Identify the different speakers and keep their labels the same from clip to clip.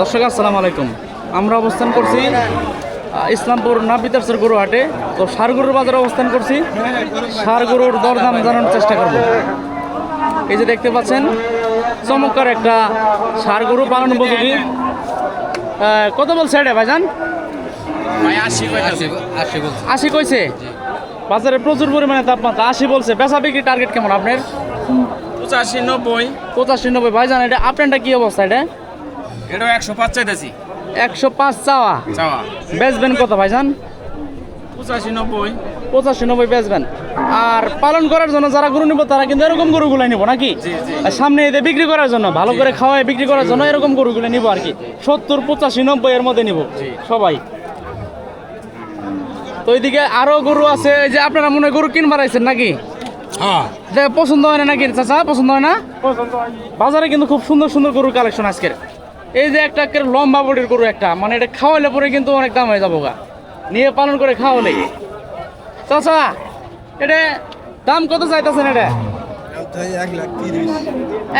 Speaker 1: দর্শক আসসালামু আলাইকুম। আমরা অবস্থান করছি ইসলামপুর নাবিদার্সের গরু হাটে তো গরুর বাজারে অবস্থান করছি। সার গরুর দরদাম জানানোর চেষ্টা করব। এই যে দেখতে পাচ্ছেন চমৎকার একটা গরু পালন উপযোগী। কত বলছে এটা ভাইজান?
Speaker 2: ভাই আশি আশি
Speaker 1: আশি কইছে? বাজারে প্রচুর পরিমাণে তাপমাত্রা। আশি বলছে। বেচা বিক্রি টার্গেট কেমন আপনার?
Speaker 2: পঁচাশি নব্বই।
Speaker 1: পঁচাশি নব্বই। ভাইজান এটা আপনারটা কি অবস্থা এটা?
Speaker 2: এটাও একশো পাঁচ চাইতেছি।
Speaker 1: একশো পাঁচ চাওয়া।
Speaker 2: চাওয়া।
Speaker 1: বেচবেন কত ভাইজান?
Speaker 2: পঁচাশি নব্বই।
Speaker 1: পঁচাশি নব্বই বেচবেন। আর পালন করার জন্য যারা গরু নিব তারা কিন্তু এরকম গরুগুলো নিব নাকি?
Speaker 2: জি, জি।
Speaker 1: আর সামনে এতে বিক্রি করার জন্য ভালো করে খাওয়ায় বিক্রি করার জন্য এরকম গরুগুলো নিব আর কি। সত্তর পঁচাশি নব্বই এর মধ্যে নিব সবাই। তো ওইদিকে আরও গরু আছে যে আপনারা মনে গরু কিনবার আইছেন নাকি?
Speaker 2: হ্যাঁ।
Speaker 1: পছন্দ হয় না নাকি চাচা? পছন্দ হয় না? বাজারে কিন্তু খুব সুন্দর সুন্দর গরুর কালেকশন আজকের। এই যে একটা লম্বা বডির গরু একটা মানে এটা খাওয়ালে পরে কিন্তু অনেক দাম হয়ে যাব গা। নিয়ে পালন করে খাওয়ালে চাচা এটা দাম কত চাইতেছেন এটা?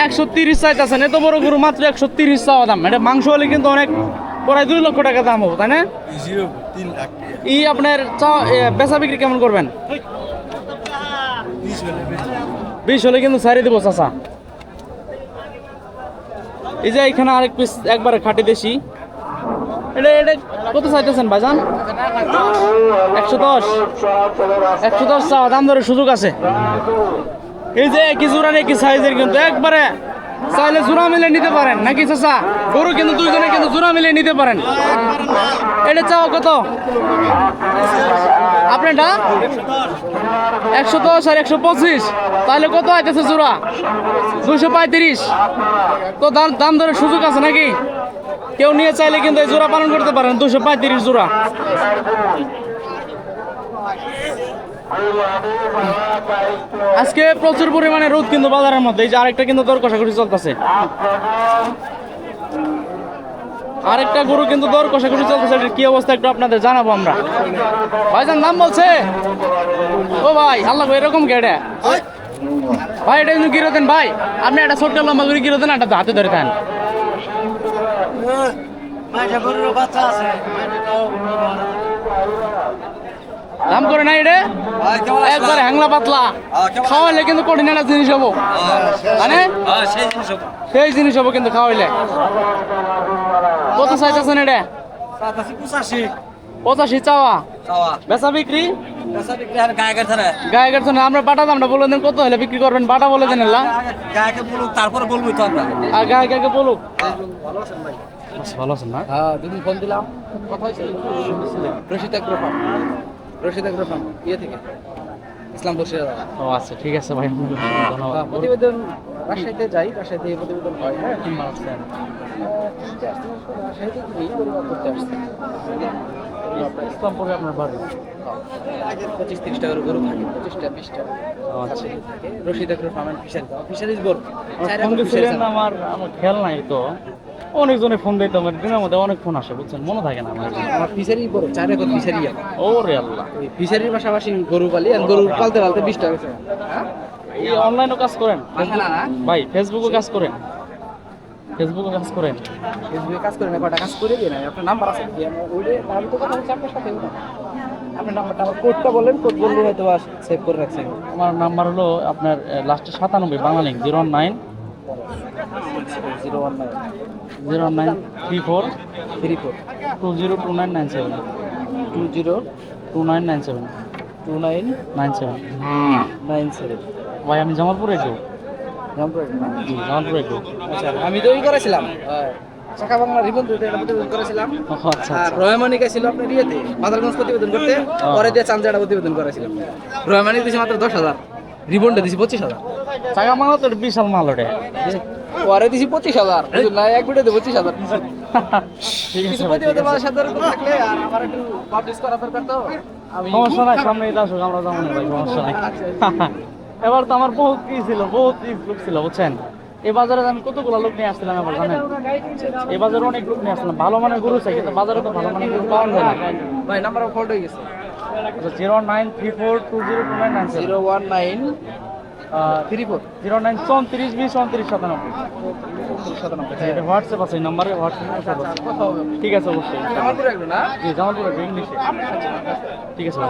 Speaker 1: একশো তিরিশ চাইতেছেন এত বড় গরু মাত্র একশো তিরিশ চাওয়া দাম। এটা মাংস হলে কিন্তু অনেক প্রায় দুই লক্ষ টাকা দাম হব তাই না? ই আপনার বেচা বিক্রি কেমন করবেন? বিশ হলে কিন্তু সারি দেবো চাচা। এই যে এখানে আরেক পিস একবারে খাটি দেশি। এটা এটা কত চাইতেছেন ভাইজান? একশো দশ। একশো দশ চাওয়া, দাম ধরে সুযোগ আছে। এই যে একই জোড়ার একই সাইজের কিন্তু একবারে চাইলে জোড়া মিলে নিতে পারেন। নাকি চাচা? গরু কিন্তু দুইজনে কিন্তু জোড়া মিলে নিতে পারেন। এটা চাও কত? আপনারটা? একশো দশ আর একশো পঁচিশ। তাহলে কত আইতেছে জোড়া? দুশো পঁয়ত্রিশ। তো দাম দাম ধরে সুযোগ আছে নাকি? কেউ নিয়ে চাইলে কিন্তু এই জোড়া পালন করতে পারেন দুশো পঁয়ত্রিশ জোড়া। আজকে প্রচুর পরিমাণে রোদ কিন্তু বাজারের মধ্যে, এই যে আরেকটা কিন্তু দর কষাকষি চলতেছে। আরেকটা গরু কিন্তু দর কষাকষি চলতেছে, এটার কি অবস্থা একটু আপনাদের জানাব আমরা। ভাইজান নাম বলছে? ও ভাই, আল্লাহ এরকম কেটে ভাই, এটা কিন্তু গিরো দেন ভাই, আপনি একটা ছোট্ট লম্বা করে গিরো দেন একটা হাতে ধরে থাকেন। দাম করে না এটা একবার হ্যাংলা পাতলা। খাওয়াইলে কিন্তু কঠিন একটা জিনিস হব। মানে? সেই জিনিস হব। কিন্তু খাওয়াইলে। কত চাইতেছেন এটা পঁচাশি। চাওয়া। বেচা বিক্রি? গায়ে না আমরা বাটা দামটা বলে দেন কত হলে বিক্রি করবেন? বাটা বলে দেন এলা।
Speaker 2: তারপরে বলব তো আমরা।
Speaker 1: আর গায়ে গায়ে বলুক। আচ্ছা, ভালো আছেন না
Speaker 3: হ্যাঁ দুদিন ফোন দিলাম। কথা হয়েছিল রশিদ ফার্ম ইয়ে থেকে ইসলামপুর
Speaker 1: ও আচ্ছা ঠিক আছে ভাই ধন্যবাদ।
Speaker 3: প্রতিবেদন রাজশাহীতে যাই রাজশাহীতে এই প্রতিবেদন হয় হ্যাঁ? রাজশাহীতে করতে আসছে
Speaker 1: ইসলামপুরে আপনার বাড়ি?
Speaker 3: পঁচিশ তিরিশ টাকার গরু থাকে পঁচিশটা বিশটা
Speaker 1: আচ্ছা।
Speaker 3: রশিদ ফার্ম ফিশারিজ বোর্ড
Speaker 1: আমার খেয়াল নাই তো। অনেকজনে ফোন দিতে আমার দিনের মধ্যে অনেক ফোন আসে বুঝছেন? মনে থাকে না আমার।
Speaker 3: আমার ফিশারি বড় চার একর ফিশারি
Speaker 1: ও রে আল্লাহ।
Speaker 3: ফিশারির পাশাপাশি গরু পালি আর গরু পালতে পালতে বিশ টাকা
Speaker 1: এই অনলাইনও কাজ করেন? ভাই ফেসবুকে কাজ করেন? ফেসবুকে কাজ করেন?
Speaker 3: ফেসবুকে কাজ করে না কটা কাজ করে দিয়ে না আপনার নাম্বার আছে? কি ওইটা আমি তো কথা বলছি আপনার সাথে আপনার নাম্বারটা আমার কোডটা বলেন কোড বললে হয়তো সেভ করে রাখছেন
Speaker 1: আমার নাম্বার হলো আপনার লাস্টে সাতানব্বই Banglalink zero nine
Speaker 3: zero one nine.
Speaker 1: Zero nine. Three four.
Speaker 3: Three four
Speaker 1: two zero two nine nine seven.
Speaker 3: Two zero
Speaker 1: two nine nine seven.
Speaker 3: Two nine
Speaker 1: nine seven.
Speaker 3: Nine seven
Speaker 1: ভাই আমি জামালপুরে জি জামালপুরে একটু
Speaker 3: আচ্ছা আমি তো ওই করেছিলাম শাখা বাংলা রিবন দুটো একটা প্রতিবেদন করেছিলাম।
Speaker 1: আচ্ছা
Speaker 3: আর
Speaker 1: আচ্ছা।
Speaker 3: রহমানিকা ছিল আপনার ইয়েতে বাজারগঞ্জ প্রতিবেদন করতে। পরে দিয়ে চান্দাটা প্রতিবেদন করেছিলাম। রহমানিক দিয়েছি মাত্র দশ হাজার রিবনটা দিয়েছি পঁচিশ হাজার।
Speaker 1: চাকা মাংলা তো বিশাল মাল ওটা।
Speaker 3: পরে দিছি পঁচিশ হাজার। না? এক ভিডিওতে পঁচিশ হাজার।
Speaker 1: ঠিক আছে
Speaker 3: থাকলে আর আমার একটু পাবলিশ করা দরকার তো।
Speaker 1: সমস্যা নাই সামনে আসুক আমরা যাব না ভাই সমস্যা নাই। এবার তো আমার বহুত কি ছিল বহুত লোক ছিল বুঝছেন? এই বাজারে আমি কতগুলো লোক নিয়ে আসছিলাম এবার জানেন? এই বাজারে অনেক লোক নিয়ে আসছিলাম ভালো মানের গরু চাই কিন্তু বাজারে তো ভালো মানের গরু পাওয়া যায় না।
Speaker 3: ভাই নাম্বার ফল্ট হয়ে গেছে।
Speaker 1: Zero nine three four two zero two nine nine
Speaker 3: zero one nine three four
Speaker 1: zero nine চৌত্রিশ বিশ উনত্রিশ সাতানব্বই।
Speaker 3: সাতানব্বই
Speaker 1: হোয়াটসঅ্যাপ আছে এই নাম্বারে হোয়াটসঅ্যাপ আছে ঠিক আছে অবশ্যই।
Speaker 3: জামালপুর একটু না?
Speaker 1: জি জামালপুর ইংলিশে। ঠিক আছে